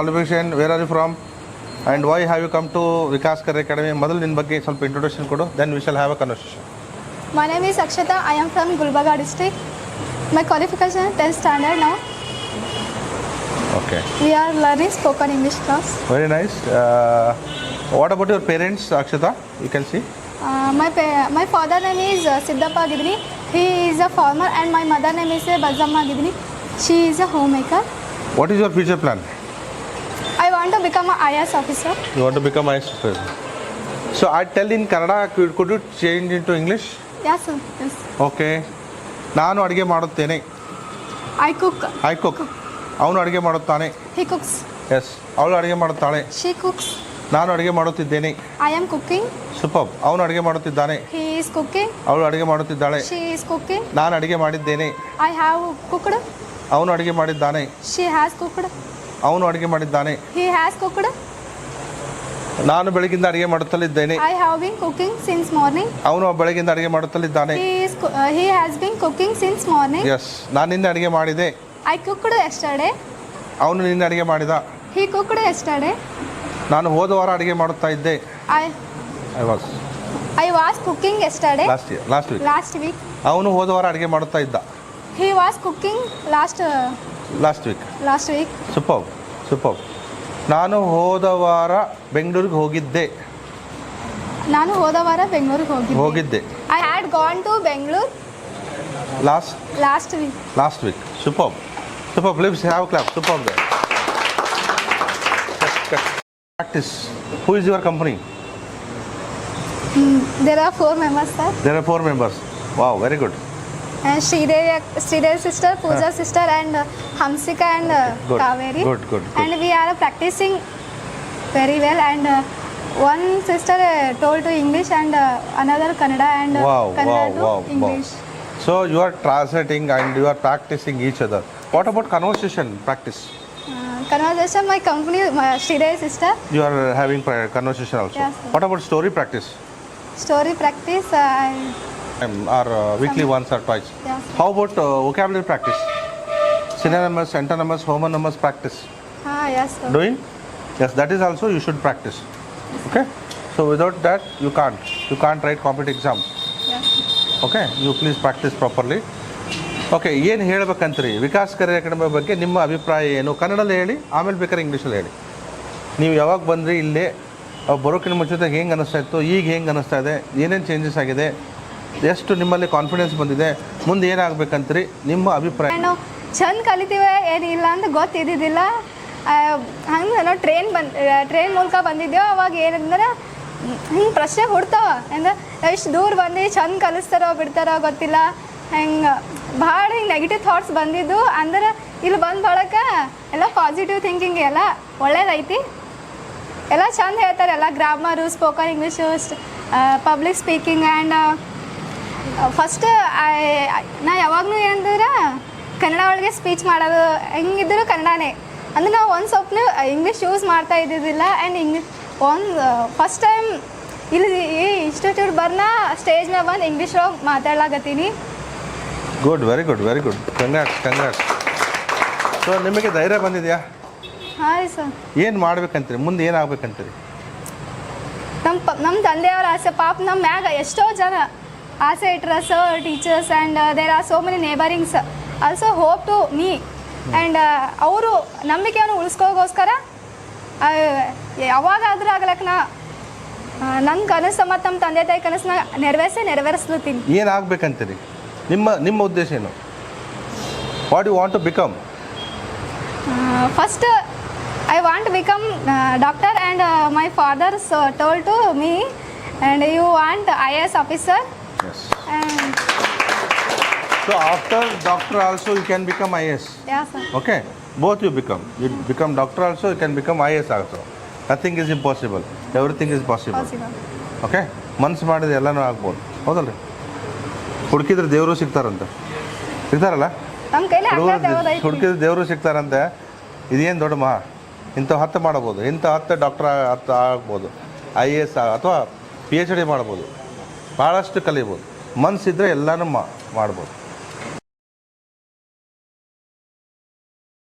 Qualification where are you from and why have you come to Vikas ಕರ್ academy ಮೊದಲು ನಿನ್ನ ಬಗ್ಗೆ ಸ್ವಲ್ಪ ಇಂಟ್ರೊಡಕ್ಷನ್ ಕೊಡು then we shall have a conversation My name is Akshata. I am from Gulbarga district. My qualification is 10th standard now. Okay We are learning spoken English class. Very nice what about your parents Akshata you can see Uh, my pa- my father name is uh, Siddhappa Gidni. He is a farmer and my mother name is uh, Bazamma Gidni. She is a homemaker. What is your future plan I Want to become an IAS officer. You want to become I so I tell in Kannada could could change in to English? Yes, sir. Yes. Okay ನಾನು ಅಡುಗೆ ಮಾಡುತ್ತೇನೆ I cook. I cook ಅವನು ಅಡುಗೆ ಮಾಡುತ್ತಾನೆ He cooks. S ಅವಳು ಅಡುಗೆ ಮಾಡುತ್ತಾಳೆ She cooks. ನಾನು ಅಡುಗೆ ಮಾಡುತ್ತಿದ್ದೇನೆ I am cooking. ಸೂಪರ್ ಅವನು ಅಡುಗೆ ಮಾಡುತ್ತಿದ್ದಾನೆ He is cooking. ಅವಳು ಅಡುಗೆ ಮಾಡುತ್ತಿದ್ದಾಳೆ She is cooking. ನಾನು ಅಡುಗೆ ಮಾಡಿದ್ದೇನೆ I have cooked. ಅವನು ಅಡುಗೆ ಮಾಡಿದ್ದಾನೆ She has cooked. ಅವನು ಅಡುಗೆ ಮಾಡಿದ್ದಾನೆ He has cooked. ನಾನು ಬೆಳಗಿಂದ ಅಡುಗೆ ಮಾಡುತ್ತಲಿದ್ದೇನೆ I have been cooking since morning. ಅವನು ಬೆಳಗಿಂದ ಅಡುಗೆ ಮಾಡುತ್ತಲಿದ್ದಾನೆ He is co- uh, he has been cooking since morning. Yes ನಾನು ನಿನ್ನೆ ಅಡುಗೆ ಮಾಡಿದೆ I cooked yesterday. ಅವನು ನಿನ್ನೆ ಅಡುಗೆ ಮಾಡಿದ He cooked yesterday. ನಾನು ಹೋದ ವಾರ ಅಡುಗೆ ಮಾಡುತ್ತಾ ಇದ್ದೆ I I was I was cooking yesterday. Last year last week Last week. ಅವನು ಹೋದ ವಾರ ಅಡುಗೆ ಮಾಡುತ್ತಾ ಇದ್ದ He was cooking last uh, last week last week. Super super ನಾನು ಹೋದ ವಾರ ಬೆಂಗಳೂರಿಗೆ ಹೋಗಿದ್ದೆ. ನಾನು ಹೋದ ವಾರ ಬೆಂಗಳೂರಿಗೆ ಹೋಗಿದ್ದೆ. ಹೋಗಿದ್ದೆ. I had gone to Bengaluru last last week last week super super flips have clap super they practise who is your company there are four members sir there are four members wow very good And Sridevi, Sridevi sister, Pooja sister, and uh, Hamsika and uh, Good, Kaveri. good, good, good. And we are practicing very well. And uh, one sister uh, told to English and uh, another Kannada and uh, Wow, Kannada wow, to wow, wow. English. So you are translating and you are practicing each other. What about conversation practice? Uh, conversation, my company, my Sridevi sister. You are having conversation also. Yes. What about story practice? Story practice, uh, I, or uh, weekly once or twice? yeah. How about uh, vocabulary practice? Synonymous, antonyms, homonyms practice. Ah, yes, sir. Doing? Yes, that is also you should practice. Okay? So without that, you can't. You can't write competitive exam. Yes. Okay you please practise properly okay ಏನು ಹೇಳ್ಬೇಕಂತೀರಿ Vikas career academy ಬಗ್ಗೆ ನಿಮ್ಮ ಅಭಿಪ್ರಾಯ ಏನು ಕನ್ನಡದಲ್ಲಿ ಹೇಳಿ ಆಮೇಲೆ ಬೇಕಾದ್ರೆ ಇಂಗ್ಲೀಷಲ್ಲಿ ಹೇಳಿ ನೀವು ಯಾವಾಗ ಬಂದ್ರಿ ಇಲ್ಲೇ ಬರೋಕ್ಕಿಂತ ಮುಂಚಿತ ಹೆಂಗೆ ಅನ್ನಿಸ್ತಾ ಇತ್ತು ಈಗ ಹೆಂಗೆ ಅನ್ನಿಸ್ತಾ ಇದೆ ಏನೇನು ಚೇಂಜಸ್ ಆಗಿದೆ ಎಷ್ಟು ನಿಮ್ಮಲ್ಲಿ ಕಾನ್ಫಿಡೆನ್ಸ್ ಬಂದಿದೆ, ಮುಂದೆ ಏನಾಗಬೇಕಂತೀರಿ? ನಿಮ್ಮ ಅಭಿಪ್ರಾಯ. ನಾವು ಚಂದ ಕಲಿತೀವಿ ಏನಿಲ್ಲ ಅಂತ ಗೊತ್ತಿದ್ದಿದ್ದಿಲ್ಲ. ಹಂಗೆ ನಾವು ಟ್ರೈನ್ ಬಂದು ಟ್ರೈನ್ ಮೂಲಕ ಬಂದಿದ್ದೇವೆ ಅವಾಗ ಏನಂದ್ರೆ ಹಿಂಗೆ ಪ್ರಶ್ನೆ ಹುಡ್ತಾವ. ಅಂದ್ರೆ, ಎಷ್ಟು ದೂರ ಬಂದು, ಚಂದ ಕಲಿಸ್ತಾರೋ ಬಿಡ್ತಾರೋ ಗೊತ್ತಿಲ್ಲ. ಹೆಂಗೆ, ಭಾಳ ಹಿಂಗೆ ನೆಗೆಟಿವ್ ಥಾಟ್ಸ್ ಬಂದಿದ್ದು. ಅಂದ್ರೆ, ಇಲ್ಲಿ ಬಂದ ಬಳಕ ಎಲ್ಲ ಪಾಸಿಟಿವ್ ಥಿಂಕಿಂಗ್ ಎಲ್ಲ ಒಳ್ಳೇದೈತಿ. ಎಲ್ಲ ಚಂದ ಹೇಳ್ತಾರೆ. ಎಲ್ಲ grammar spoken English public speaking and first ನಾ ಯಾವಾಗಲೂ ಏನಂದ್ರೆ ಕನ್ನಡ ಒಳಗೆ ಸ್ಪೀಚ್ ಮಾಡೋದು ಹೆಂಗಿದ್ರು ಕನ್ನಡನೇ. ಅಂದ್ರೆ ನಾವು ಒಂದು ಸ್ವಲ್ಪ ಇಂಗ್ಲೀಷ್ ಯೂಸ್ ಮಾಡ್ತಾ ಇದ್ದಿದ್ದಿಲ್ಲ ಆ್ಯಂಡ್ ಇಂಗ್ಲೀಷ್ ಒಂದು ಫಸ್ಟ್ ಟೈಮ್ ಇಲ್ಲಿ ಈ ಇನ್ಸ್ಟಿಟ್ಯೂಟ್ ಬರ್ನ ಸ್ಟೇಜ್ ಮೇಲೆ ಬಂದು ಇಂಗ್ಲೀಷ್ ಒಳಗೆ ಮಾತಾಡ್ಲಾಗತ್ತೀನಿ good very good very good congrats congrats so ನಿಮಗೆ ಧೈರ್ಯ ಬಂದಿದೆಯಾ? Hi sir. ಏನು ಮಾಡ್ಬೇಕಂತೀರಿ? ಮುಂದೆ ಏನಾಗಬೇಕಂತೀರಿ ನಮ್ಮ ಅಂತೀರಿ ನಮ್ಮ ತಂದೆಯವ್ರ ಆಸೆ ಪಾಪ ನಮ್ಮ ಮ್ಯಾಗ ಎಷ್ಟೋ ಜನ ಆಸೆ ಇಟ್ರ sir teachers and there are so many neighbourings also hope to me and ಅವರು ನಂಬಿಕೆಯನ್ನು ಉಳಿಸ್ಕೋಗೋಸ್ಕರ ಯಾವಾಗಾದ್ರೂ ಆಗ್ಲಕ್ಕ ನಾ ನನ್ನ ಕನಸು ಮತ್ತು ನಮ್ಮ ತಂದೆ ತಾಯಿ ಕನಸನ್ನ ನೆರವೇರಿಸೇ ನೆರವೇರಿಸ್ಲತ್ತೀನಿ. ಏನಾಗಬೇಕಂತೀರಿ? ನಿಮ್ಮ ನಿಮ್ಮ ಉದ್ದೇಶ ಏನು? What you want to become first I want become doctor and my father's told to me and you want I A S officer yes and so after doctor also you can become I S yeah sir okay both you become you become doctor also you can become I S also nothing is impossible everything Possible. Possible possible okay ಮನ್ಸು ಮಾಡಿದ್ರೆ ಎಲ್ಲನೂ ಆಗ್ಬೋದು. ಹೌದಲ್ರಿ? ಹುಡುಕಿದ್ರೆ ದೇವರು ಸಿಗ್ತಾರಂತೆ. ಸಿಗ್ತಾರಲ್ಲ? ನಮ್ಮ ಕೈಲಿ ಹುಡುಗರು ಆಗ್ಲಾರ್ದು ಹುಡುಕಿದ್ರೆ ದೇವರು ಸಿಗ್ತಾರಂತೆ. ಇದೇನು ದೊಡ್ಡ ಮಹಾ? ಇಂಥ ಹತ್ತು ಮಾಡ್ಬೋದು. ಇಂಥ ಹತ್ತು ಡಾಕ್ಟರ್ ಹತ್ತು ಆಗ್ಬೋದು ಐ ಎ ಎಸ್ ಅಥವಾ ಪಿ ಎಚ್ ಡಿ ಮಾಡ್ಬೋದು. ಭಾಳಷ್ಟು ಕಲಿಬೋದು. ಮನಸ್ಸಿದ್ರೆ ಎಲ್ಲನೂ ಮಾಡ್ಬೋದು.